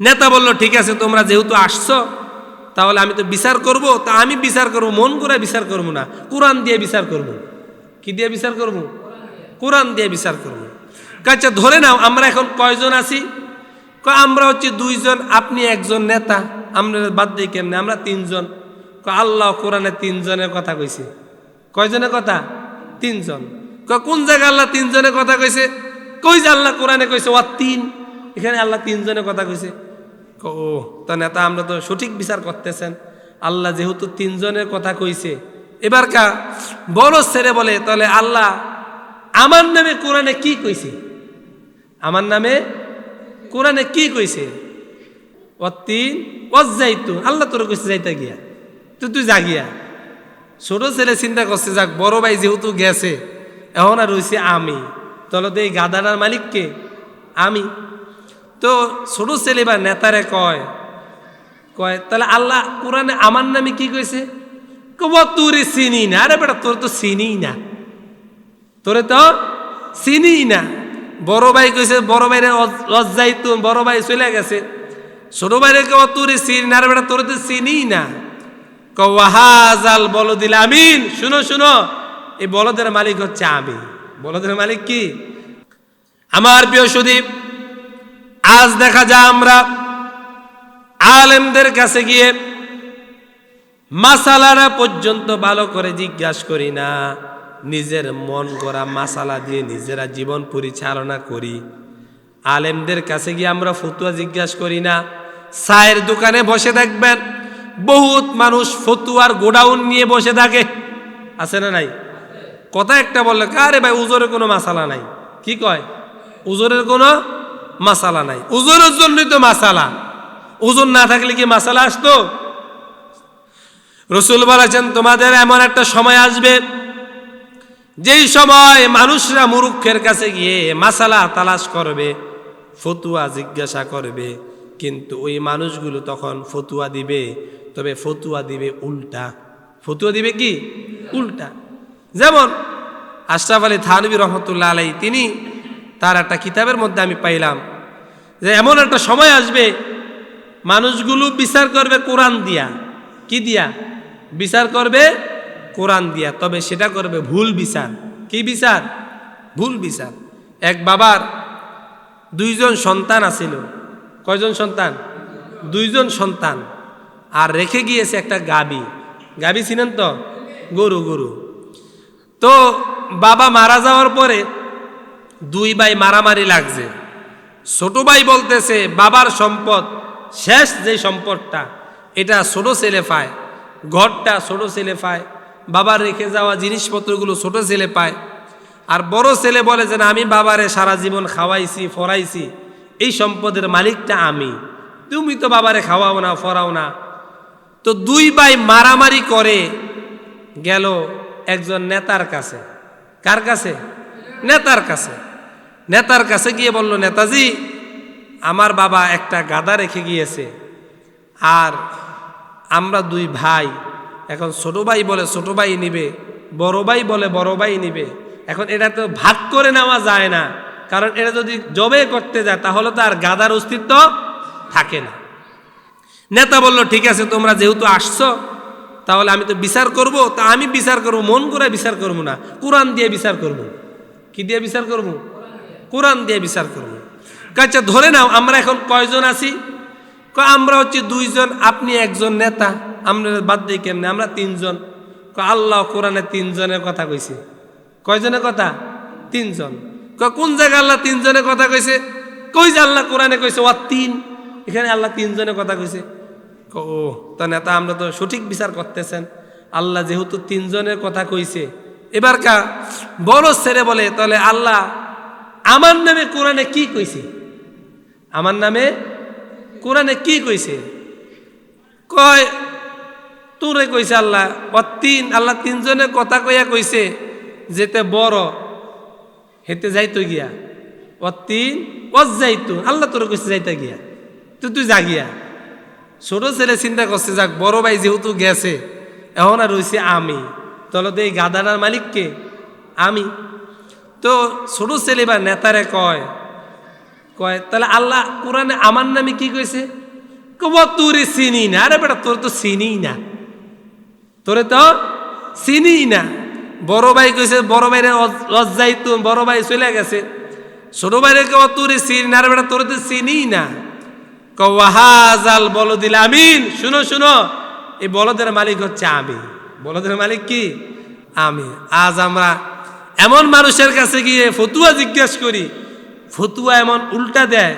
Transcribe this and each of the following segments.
নেতা বলল, ঠিক আছে, তোমরা যেহেতু আসছো, তাহলে আমি তো বিচার করব। তা আমি বিচার করব, মন করে বিচার করব না। কোরআন দিয়ে বিচার করব। কি দিয়ে বিচার করব? কোরআন দিয়ে বিচার করব। আচ্ছা ধরে নাও, আমরা এখন কয়জন আছি? আমরা হচ্ছে দুইজন, আপনি একজন নেতা। আমরা বাদ দিই কেমনে? আমরা তিনজন। আল্লাহ কোরআনে তিনজনের কথা কইছে। কয়জনের কথা? তিনজন। কোন জায়গায় আল্লাহ তিনজনের কথা কইছে? কই যে আল্লাহ কোরআনে কইছে? ও তিন। এখানে আল্লাহ তিনজনের কথা কইছে। ও, তা নেতা, আমরা তো সঠিক বিচার করতেছেন। আল্লাহ যেহেতু তিনজনের কথা কইছে। এবার কা, বড় ছেড়ে বলে, তাহলে আল্লাহ আমার নামে কোরআনে কি কইছে? আমার নামে কোরআনে কি কইছে? অতিন অজাইতু আল্লাহ তোর কইছে যাইতা গিয়া। তুই তুই যা গিয়া। ছোট ছেলে চিন্তা করছে, যাক, বড় ভাই যেহেতু গেছে, এখন আর রয়েছে আমি। তাহলে তো এই গাদানার মালিককে আমি। তো ছোট ছেলে বা নেতারে কয় কয়, তাহলে আল্লাহ কোরআনে আমার নামে কি কইছে? কব তোরে চিনি না আরে বেটা, তোর তো চিনি না। তোরে তো চিনি না। বড় ভাই কইছে, বড় ভাইরে লজ্জাই তো, বড় ভাই চলে গেছে। ছোট ভাইরে কেউ তোরে চিনি না আরে বেটা, তোরে তো চিনি না। কওয়াহাজাল বলদিল আমিন। শুনো শুনো, এই বলদের মালিক হচ্ছে আমি। বলদের মালিক কি? আমার প্রিয় সুদীপ আজ দেখা যায় আমরা আলেমদের কাছে গিয়ে মাসালারা পর্যন্ত ভালো করে জিজ্ঞাসা করি না। নিজের মন গড়া মাসালা দিয়ে নিজেরা জীবন পরিচালনা করি। আলেমদের কাছে গিয়ে আমরা ফতুয়া জিজ্ঞাসা করি না। চায়ের দোকানে বসে দেখবেন বহুত মানুষ ফতুয়ার গোডাউন নিয়ে বসে থাকে। আছে না নাই? কথা একটা বললে, আরে ভাই উজোরের কোনো মাসালা নাই। কি কয়? উজোরের কোনো মাসালা নাই। উজোরের জন্যই তো মাসালা। ওজন না থাকলে কি মাসালা আসতো? রসুল বলেছেন, তোমাদের এমন একটা সময় আসবে, যেই সময় মানুষরা মুরুক্ষের কাছে গিয়ে মাসালা তালাশ করবে, ফতুয়া জিজ্ঞাসা করবে। কিন্তু ওই মানুষগুলো তখন ফতুয়া দিবে, তবে ফতুয়া দিবে উল্টা। ফতুয়া দিবে কি? উল্টা। যেমন আশরাফ আলী থানবী রহমতুল্লাহ আলাই তিনি তার একটা কিতাবের মধ্যে আমি পাইলাম যে এমন একটা সময় আসবে, মানুষগুলো বিচার করবে কোরআন দিয়া। কি দিয়া? বিচার করবে কোরআন দিয়া, তবে সেটা করবে ভুল বিচার। কি বিচার? ভুল বিচার। এক বাবার দুইজন সন্তান আছিল। কয়জন সন্তান? দুইজন সন্তান। আর রেখে গিয়েছে একটা গাবি। গাবি ছিলেন তো? গরু গরু। তো বাবা মারা যাওয়ার পরে দুই ভাই মারামারি লাগছে। ছোট ভাই বলতেছে, বাবার সম্পদ, শেষ যে সম্পদটা, এটা ছোট ছেলে পায়, ঘরটা ছোট ছেলে পায়, বাবার রেখে যাওয়া জিনিসপত্রগুলো ছোট ছেলে পায়। আর বড় ছেলে বলে যে, না, আমি বাবারে সারা জীবন খাওয়াইছি, ফরাইছি, এই সম্পদের মালিকটা আমি। তুমি তো বাবারে খাওয়াও না, ফরাও না। তো দুই ভাই মারামারি করে গেল একজন নেতার কাছে। কার কাছে? নেতার কাছে। নেতার কাছে গিয়ে বলল, নেতাজি, আমার বাবা একটা গাদা রেখে গিয়েছে। আর আমরা দুই ভাই, এখন ছোট ভাই বলে ছোট ভাই নিবে, বড় ভাই বলে বড় ভাই নিবে। এখন এটা তো ভাগ করে নেওয়া যায় না, কারণ এটা যদি জবে করতে যায়, তাহলে তো আর গাদার অস্তিত্ব থাকে না। নেতা বলল, ঠিক আছে, তোমরা যেহেতু আসছো, তাহলে আমি তো বিচার করব। তা আমি বিচার করব, মন করে বিচার করব না। কোরআন দিয়ে বিচার করব। কি দিয়ে বিচার করব? কোরআন দিয়ে বিচার করব। আচ্ছা ধরে নাও, আমরা এখন কয়জন আছি? আমরা হচ্ছে দুইজন, আপনি একজন নেতা, আমরা বাদ দিই কেমনে, আমরা তিনজন। আল্লাহ কোরআনে তিনজনের কথা কইছে। কয়জনের কথা? তিনজন। কোন জায়গায় আল্লাহ তিনজনের কথা কইছে? কই যে আল্লাহ কোরআনে কইছে? ও তিন। এখানে আল্লাহ তিনজনের কথা কইছে। ও, তা নেতা, আমরা তো সঠিক বিচার করতেছেন। আল্লাহ যেহেতু তিনজনের কথা কইছে। এবার কা, বড় ছেড়ে বলে, তাহলে আল্লাহ আমার নামে কোরআনে কি কইছে? আমার নামে কোরআনে কি কইছে? কয়, তোরে কইছে আল্লাহ। তিন, আল্লাহ তিনজনে কথা কইয়া কইছে যেতে বড় হেতে যাইতো গিয়া। ও তিন ও যাইতো। আল্লাহ তোরে কইছে যাইতে গিয়া। তুই তুই যা গিয়া ছোট ছেলে চিন্তা করছে, যাক, বড় ভাই যেহেতু গেছে, এখন আর রয়েছে আমি। তাহলে তো এই গাদাটার মালিককে আমি। তো ছোট ছেলে বা নেতারে কয় কয়, তাহলে আল্লাহ কোরআনে আমার নামে কি কইছে? কব, তুরে চিনি না। আরে বেটা, তোর তো চিনি না। তোরে তো চিনি না। বড় ভাই কইছে, বড় ভাইরে লজ্জাই তো, বড় ভাই চলে গেছে। ছোট ভাইরে কব, তুরে চিনি না। আরে বেটা, তোরে তো চিনি না। কওয়াহাজাল বলো দিলে আমিন। শুনো শুনো, এই বলদের মালিক হচ্ছে আমি। বলদের মালিক কি? আমি। আজ আমরা এমন মানুষের কাছে গিয়ে ফতুয়া জিজ্ঞেস করি, ফতুয়া এমন উল্টা দেয়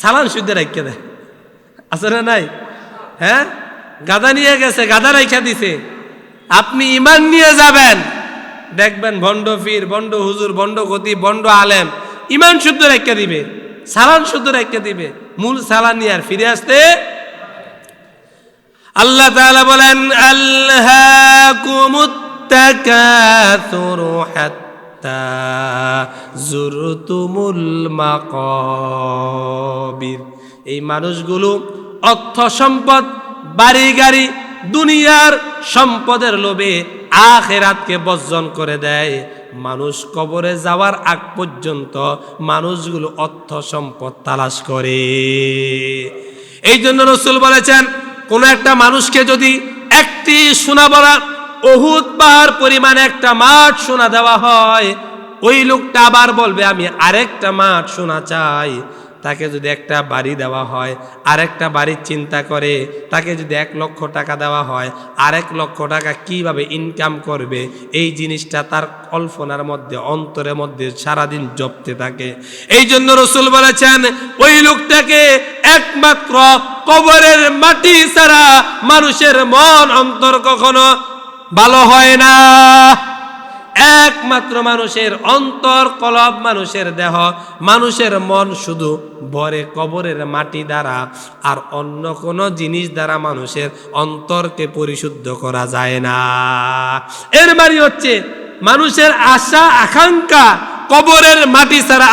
সালান শুদ্ধ রাখিয়ে দেয়। আছে না নাই? হ্যাঁ? গাদা নিয়ে গেছে, গাদা রাইখা দিছে। আপনি ইমান নিয়ে যাবেন। দেখবেন ভণ্ড ফির ভণ্ড হুজুর, ভণ্ড গতি ভণ্ড আলেম, ইমান শুদ্ধ রাখিয়া দিবে সালান শুদ্ধ রাখিয়া দিবে, মূল সালান নিয়ে আর ফিরে আসতে আল্লাহ তাআলা বলেন আল্লাহকুমুত তাকাসুরু হাত্তা জুরতুমুল মাকাবির এই মানুষগুলো অর্থ সম্পদ, বাড়ি গাড়ি, দুনিয়ার সম্পদের লোভে আখেরাতকে বর্জন করে দেয়। মানুষ কবরে যাওয়ার আগ পর্যন্ত মানুষগুলো অর্থ সম্পদ তালাশ করে। এই জন্য রসুল বলেছেন, কোন একটা মানুষকে যদি একটি সোনা বলা অহুত পাহাড় পরিমাণে একটা মাঠ সোনা দেওয়া হয়। ওই লোকটা আবার বলবে, আমি আরেকটা মাঠ সোনা চাই। তাকে যদি একটা বাড়ি দেওয়া হয়, আরেকটা বাড়ির চিন্তা করে, তাকে যদি এক লক্ষ টাকা দেওয়া হয়, আরেক লক্ষ টাকা কীভাবে ইনকাম করবে? এই জিনিসটা তার কল্পনার মধ্যে, অন্তরের মধ্যে সারাদিন জপতে থাকে। এই জন্য রসুল বলেছেন, ওই লোকটাকে একমাত্র কবরের মাটি ছাড়া মানুষের মন অন্তর কখনো ভালো হয় না। একমাত্র মানুষের অন্তর কলব, মানুষের দেহ, মানুষের মন শুধু ভরে কবরের মাটি দ্বারা, আর অন্য কোনো জিনিস দ্বারা মানুষের অন্তরকে পরিশুদ্ধ করা যায় না। এর বাড়ি হচ্ছে, মানুষের আশা, আকাঙ্ক্ষা কবরের মাটি ছাড়া